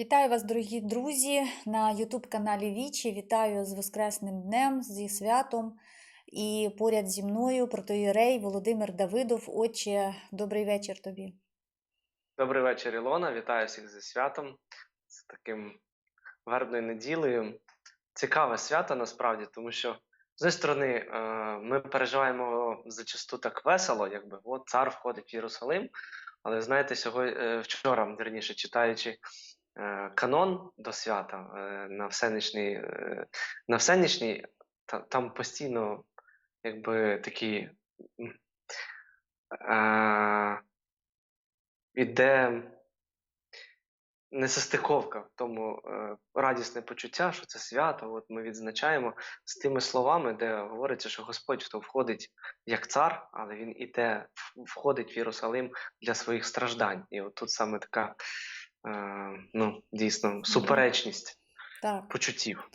Вітаю вас, дорогі друзі, на Ютуб-каналі Вічі. Вітаю з Воскресним днем, зі святом. І поряд зі мною протоїрей Володимир Давидов. Отче, добрий вечір тобі. Добрий вечір, Ілона. Вітаю всіх зі святом, з таким гарною неділею. Цікаве свято насправді, тому що з однієї сторони е, ми переживаємо зачасту так весело, якби от цар входить в Єрусалим. Але знаєте, сьогодні е, вчора, верніше, читаючи е, канон до свята на всеничній, е, на всеничній, там постійно якби такі. Іде несостиковка в тому е, радісне почуття, що це свято. От ми відзначаємо з тими словами, де говориться, що Господь хто входить як цар, але він іде, входить в Єрусалим для своїх страждань. І от тут саме така е, ну, дійсно суперечність Так, почуттів.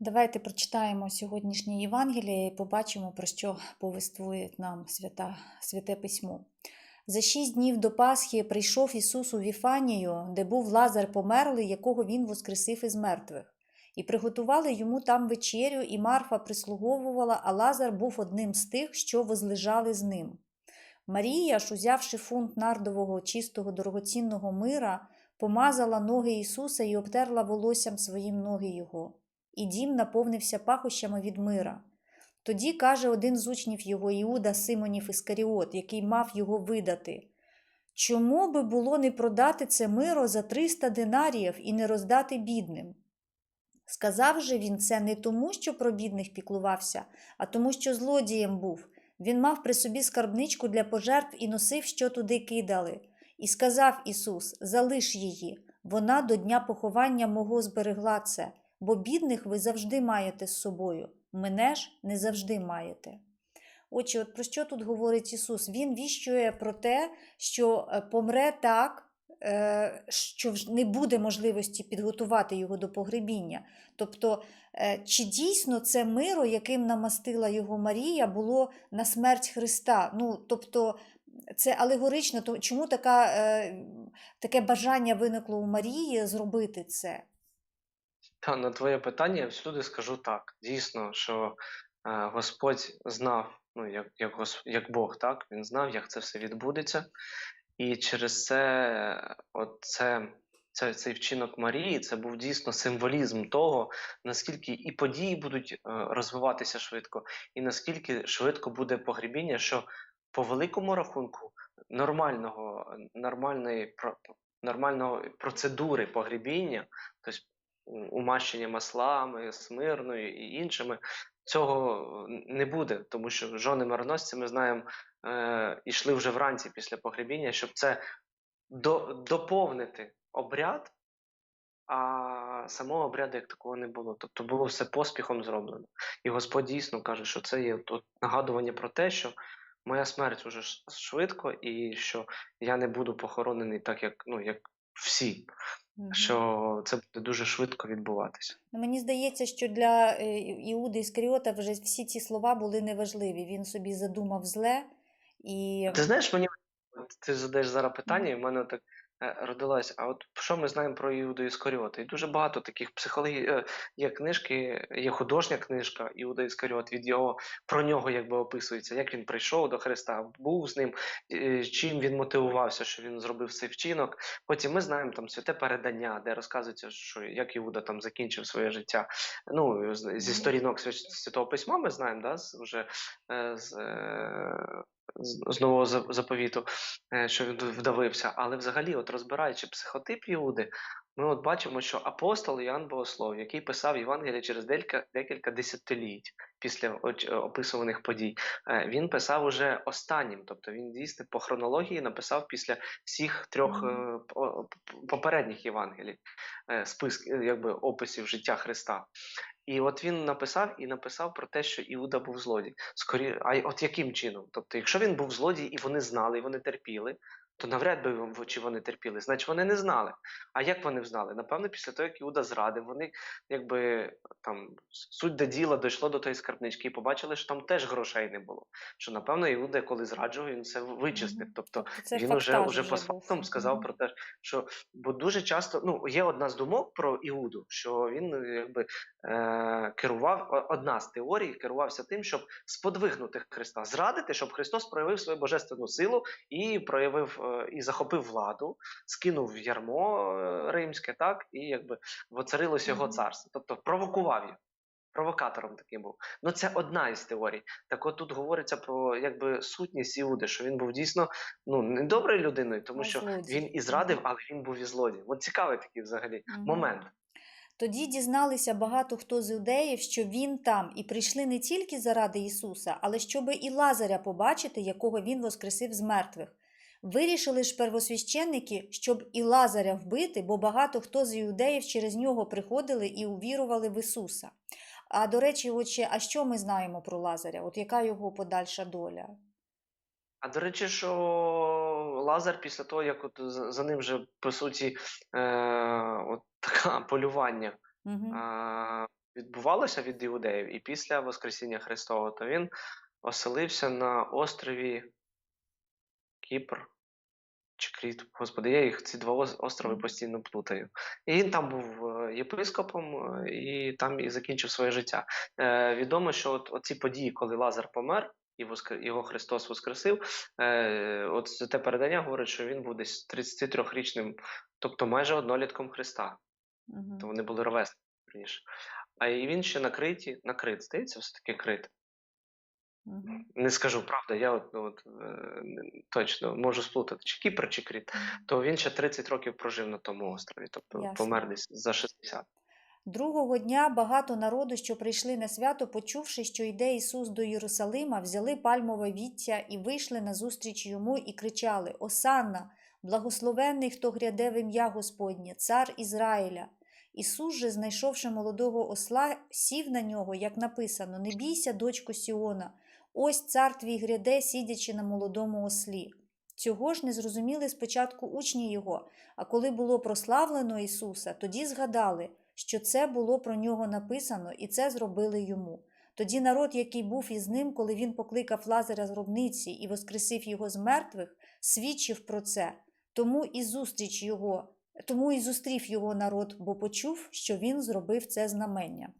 давайте прочитаємо сьогоднішнє Євангеліє і побачимо, про що повествує нам свята, святе письмо. За шість днів до Пасхи прийшов Ісус у Віфанію, де був Лазар померлий, якого Він воскресив із мертвих. І приготували йому там вечерю, і Марфа прислуговувала, а Лазар був одним з тих, що возлежали з ним. Марія ж, узявши фунт нардового чистого дорогоцінного мира, помазала ноги Ісуса і обтерла волоссям своїм ноги Його. І дім наповнився пахощами від мира. Тоді каже один з учнів його Іуда Симонів Іскаріот, який мав його видати. Чому би було не продати це миро за 300 динаріїв і не роздати бідним? Сказав же він це не тому, що про бідних піклувався, а тому, що злодієм був. Він мав при собі скарбничку для пожертв і носив, що туди кидали. І сказав Ісус: Залиш її, вона до дня поховання мого зберегла це, бо бідних ви завжди маєте з собою, мене ж не завжди маєте. Отже, от про що тут говорить Ісус? Він віщує про те, що е, помре так, е, що не буде можливості підготувати його до погребіння. Тобто, е, чи дійсно це миро, яким намастила його Марія, було на смерть Христа? Ну, тобто, це алегорично, чому така, таке бажання виникло у Марії зробити це? Та на твоє питання я всюди скажу так. Дійсно, що е, Господь знав, ну як, як, як Бог, так? Він знав, як це все відбудеться. І через це, е, от це, це, цей вчинок Марії, це був дійсно символізм того, наскільки і події будуть е, розвиватися швидко, і наскільки швидко буде погребіння, що по великому рахунку нормального, нормальної, нормальної процедури погребіння, тобто умащення маслами, смирною і іншими, цього не буде, тому що жони мироносці, ми знаємо, е, йшли вже вранці після погребіння, щоб це до, доповнити обряд, а самого обряду як такого не було. Тобто було все поспіхом зроблено. І Господь дійсно каже, що це є тут нагадування про те, що моя смерть уже швидко, і що я не буду похоронений так, як, ну, як всі. Що це буде дуже швидко відбуватися. Ну, Мені здається, що для е, Іуди Іскаріота вже всі ці слова були неважливі. Він собі задумав зле і Ти знаєш, мені ти задаєш зараз питання, і в мене так е, родилось. А от що ми знаємо про Іуду Іскаріота? І дуже багато таких психологій е, є книжки, є художня книжка Іуда Іскаріот, від його про нього якби описується, як він прийшов до Христа, був з ним, чим він мотивувався, що він зробив цей вчинок. Потім ми знаємо там святе передання, де розказується, що як Іуда там закінчив своє життя. Ну зі сторінок Святого Письма ми знаємо, да, з, вже е, з, з, нового заповіту, е, що він вдавився. Але взагалі, от розбираючи психотип Іуди, ми от бачимо, що апостол Іоанн Богослов, який писав Євангелія через декілька, декілька десятиліть після описуваних подій, е, він писав уже останнім, тобто він дійсно по хронології написав після всіх трьох е, попередніх Євангелій, списк якби описів життя Христа. І от він написав і написав про те, що Іуда був злодій. Скорі... А от яким чином? Тобто, якщо він був злодій, і вони знали, і вони терпіли, то навряд би чи вони терпіли. Значить, вони не знали. А як вони знали? Напевно, після того, як Іуда зрадив, вони якби там суть до діла дійшло до тої скарбнички і побачили, що там теж грошей не було. Що напевно Іуда, коли зраджував, він це вичистив. Тобто Це він уже, уже вже по фактам сказав про те, що бо дуже часто ну є одна з думок про Іуду, що він якби е, керував одна з теорій, керувався тим, щоб сподвигнути Христа, зрадити, щоб Христос проявив свою божественну силу і проявив е, і захопив владу, скинув ярмо е, римське, так і якби воцарилось його царство, тобто провокував його. Провокатором таким був. Ну це одна із теорій. Так от тут говориться про якби сутність Іуди, що він був дійсно ну не доброю людиною, тому що він і зрадив, але він був і злодій. От цікавий такий взагалі Мгм. момент. Тоді дізналися багато хто з іудеїв, що він там, і прийшли не тільки заради Ісуса, але щоби і Лазаря побачити, якого він воскресив з мертвих. Вирішили ж первосвященники, щоб і Лазаря вбити, бо багато хто з іудеїв через нього приходили і увірували в Ісуса. А до речі, отче, а що ми знаємо про Лазаря? От яка його подальша доля? А до речі, що Лазар після того, як от за ним вже по суті е, от таке полювання Угу. е, відбувалося від іудеїв, і після Воскресіння Христового, то він оселився на острові Кіпр чи Кріт. Господи, я їх ці два острови постійно плутаю. І він там був е, єпископом е, і там і закінчив своє життя. Е, відомо, що от, оці події, коли Лазар помер. І воскр... його Христос воскресив. Е, от те передання говорить, що він був десь 33-річним, тобто майже однолітком Христа. Угу. То вони були ровесники раніше. А і він ще на Криті, на Крит, здається, все-таки Крит. Угу. Не скажу, правда, я от, ну, от, е, точно можу сплутати, чи Кіпр, чи Крит. То він ще 30 років прожив на тому острові, тобто Ясно. помер десь за 60. Другого дня багато народу, що прийшли на свято, почувши, що йде Ісус до Єрусалима, взяли пальмове віття і вийшли назустріч йому і кричали: Осанна, благословенний, хто гряде в ім'я Господнє, цар Ізраїля. Ісус же, знайшовши молодого осла, сів на нього, як написано: Не бійся, дочко Сіона, ось цар твій гряде, сидячи на молодому ослі. Цього ж не зрозуміли спочатку учні його, а коли було прославлено Ісуса, тоді згадали, що це було про нього написано, і це зробили йому. Тоді народ, який був із ним, коли він покликав Лазаря з гробниці і воскресив його з мертвих, свідчив про це. Тому і зустріч його, тому і зустрів його народ, бо почув, що він зробив це знамення.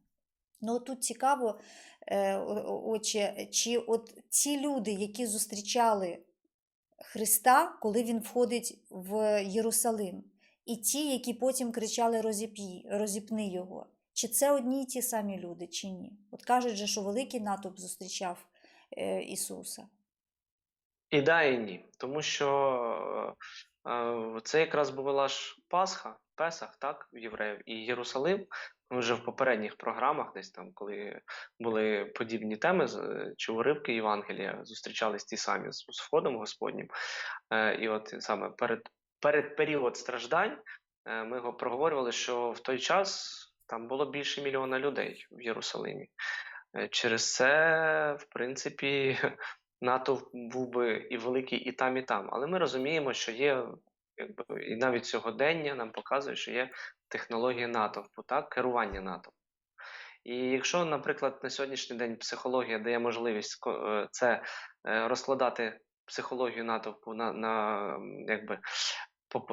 Ну, тут цікаво, е, отче, чи от ті люди, які зустрічали Христа, коли він входить в Єрусалим, і ті, які потім кричали розіпни його. Чи це одні й ті самі люди, чи ні? От кажуть же, що великий натовп зустрічав е, Ісуса. І да, і ні. Тому що це якраз була ж Пасха, Песах, так, в євреїв, і Єрусалим. Вже в попередніх програмах, десь там, коли були подібні теми, чи уривки Євангелія, зустрічались ті самі з, з входом Господнім. Е, і от саме перед, перед період страждань е, ми го- проговорювали, що в той час там було більше мільйона людей в Єрусалимі. Е, Через це, в принципі, натовп був би і великий і там, і там. Але ми розуміємо, що є, якби, і навіть сьогодення нам показує, що є технологія натовпу, так, керування натовпу. І якщо, наприклад, на сьогоднішній день психологія дає можливість е, це е, розкладати психологію натовпу на, на якби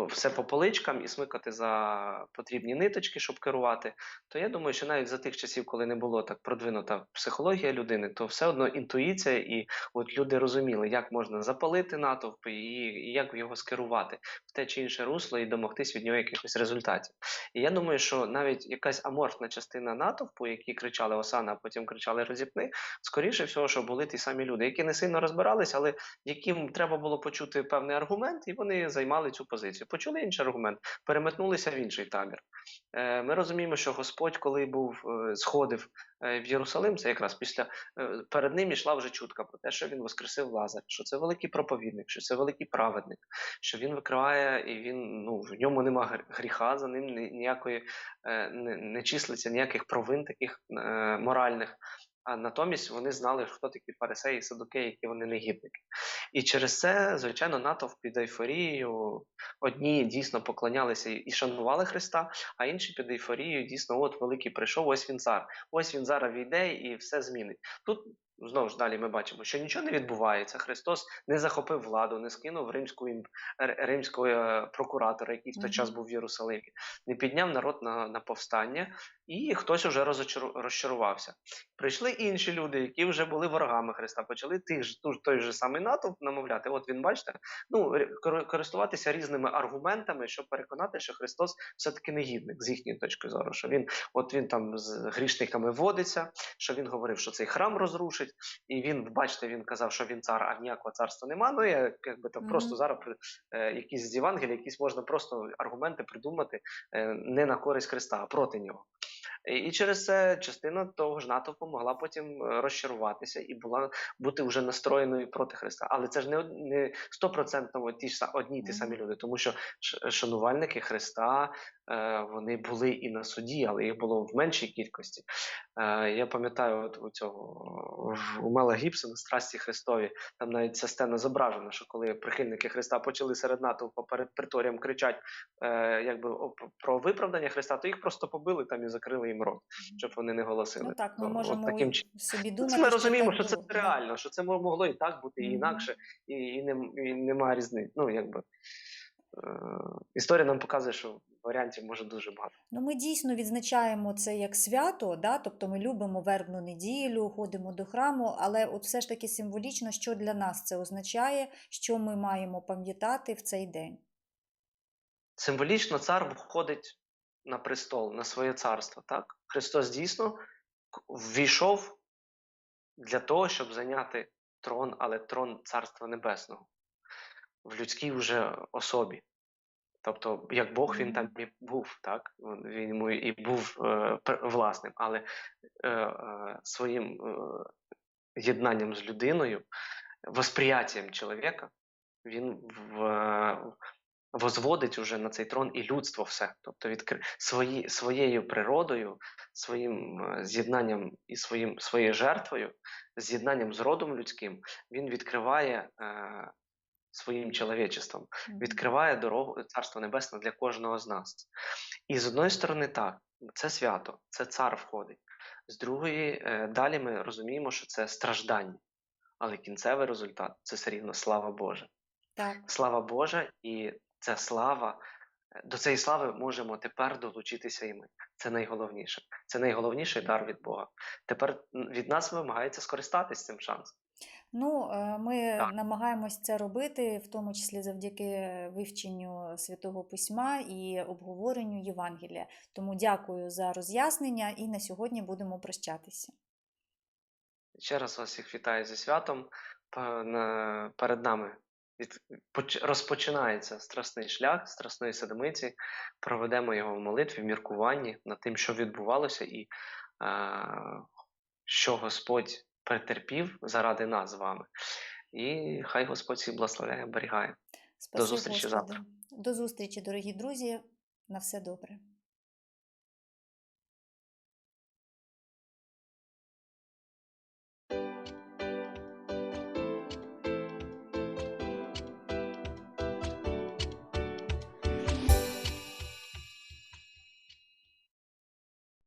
все по поличкам і смикати за потрібні ниточки, щоб керувати, то я думаю, що навіть за тих часів, коли не було так продвинута психологія людини, то все одно інтуїція, і от люди розуміли, як можна запалити натовп і, як його скерувати в те чи інше русло і домогтись від нього якихось результатів. І я думаю, що навіть якась аморфна частина натовпу, які кричали Осана, а потім кричали Розіпни, скоріше всього, що були ті самі люди, які не сильно розбирались, але яким треба було почути певний аргумент, і вони займали цю позицію. Почули інший аргумент, переметнулися в інший табір. Е, Ми розуміємо, що Господь, коли був е, сходив е, в Єрусалим, це якраз після перед ним йшла вже чутка про те, що він воскресив Лазар, що це великий проповідник, що це великий праведник, що він викриває і він ну в ньому нема гріха, за ним ніякої не, не числиться ніяких провин таких моральних. А натомість вони знали, хто такі фарисеї садуки, які вони негідники. І через це, звичайно, натовп під ейфорією. Одні дійсно поклонялися і- шанували Христа, а інші під ейфорією дійсно, от великий прийшов, ось він цар. Ось він зараз війде і все змінить. Тут знову ж далі ми бачимо, що нічого не відбувається. Христос не захопив владу, не скинув римську ім- р- римського е, прокуратора, який в той час був в Єрусалимі, не підняв народ на, на повстання, і хтось уже розчарувався. Прийшли інші люди, які вже були ворогами Христа, почали тих ж той же самий натовп намовляти. От він, бачите, ну ри- користуватися різними аргументами, щоб переконати, що Христос все-таки негідник з їхньої точки зору. Що він, от він там з грішниками водиться, що він говорив, що цей храм розрушить, і він, бачите, він казав, що він цар, а ніякого царства нема. Ну я якби там Мгм. просто зараз е, якісь з Євангелія, якісь можна просто аргументи придумати е, не на користь Христа, а проти нього. І, через це частина того ж натовпу могла потім е, розчаруватися і була бути вже настроєною проти Христа. Але це ж не, не стопроцентно ті ж одні ті самі люди, тому що шанувальники Христа е, вони були і на суді, але їх було в меншій кількості. Е, я пам'ятаю, от у цього у Мела Гібсона страсті Христові, там навіть ця сцена зображена, що коли прихильники Христа почали серед натовпу перед приторієм кричати е, якби про виправдання Христа, то їх просто побили там і закрили їм рот, щоб вони не голосили. Ну так, ми То от таким чином. собі Це думати, ми розуміємо, що це реально, що це могло і так бути, і інакше, і, і, нем- і немає різниці. Ну, якби. Е, історія нам показує, що варіантів може дуже багато. Ну, ми дійсно відзначаємо це як свято, да? тобто ми любимо вербну неділю, ходимо до храму, але от все ж таки символічно, що для нас це означає, що ми маємо пам'ятати в цей день. Символічно цар входить на престол, на своє царство. Так? Христос дійсно ввійшов для того, щоб зайняти трон, але трон Царства Небесного в людській вже особі. Тобто, як Бог він там і був, так? Він йому і був е, власним, але е, е, своїм е, єднанням з людиною, восприяттям чоловіка, він в, возводить уже на цей трон і людство все. Тобто відкри... свої, своєю природою, своїм е, з'єднанням і своїм, своєю жертвою, з'єднанням з родом людським, він відкриває е, своїм чоловічеством відкриває дорогу Царство Небесне для кожного з нас. І з одної сторони, так, це свято, це цар входить. З другої, е, далі ми розуміємо, що це страждання. Але кінцевий результат це все рівно слава Божа. Так. Слава Божа, і ця слава, до цієї слави можемо тепер долучитися і ми. Це найголовніше. Це найголовніший дар від Бога. Тепер від нас вимагається скористатись цим шансом. Ну, е, ми Так. намагаємось це робити, в тому числі завдяки вивченню Святого Письма і обговоренню Євангелія. Тому дякую за роз'яснення і на сьогодні будемо прощатися. Ще раз вас всіх вітаю зі святом. Перед нами від- поч- розпочинається страсний шлях страсної седмиці. Проведемо його в молитві, в міркуванні над тим, що відбувалося, і е, що Господь претерпів заради нас з вами. І хай Господь всіх благословляє, оберігає. Спаси, зустрічі Господи. завтра. До зустрічі, дорогі друзі. На все добре.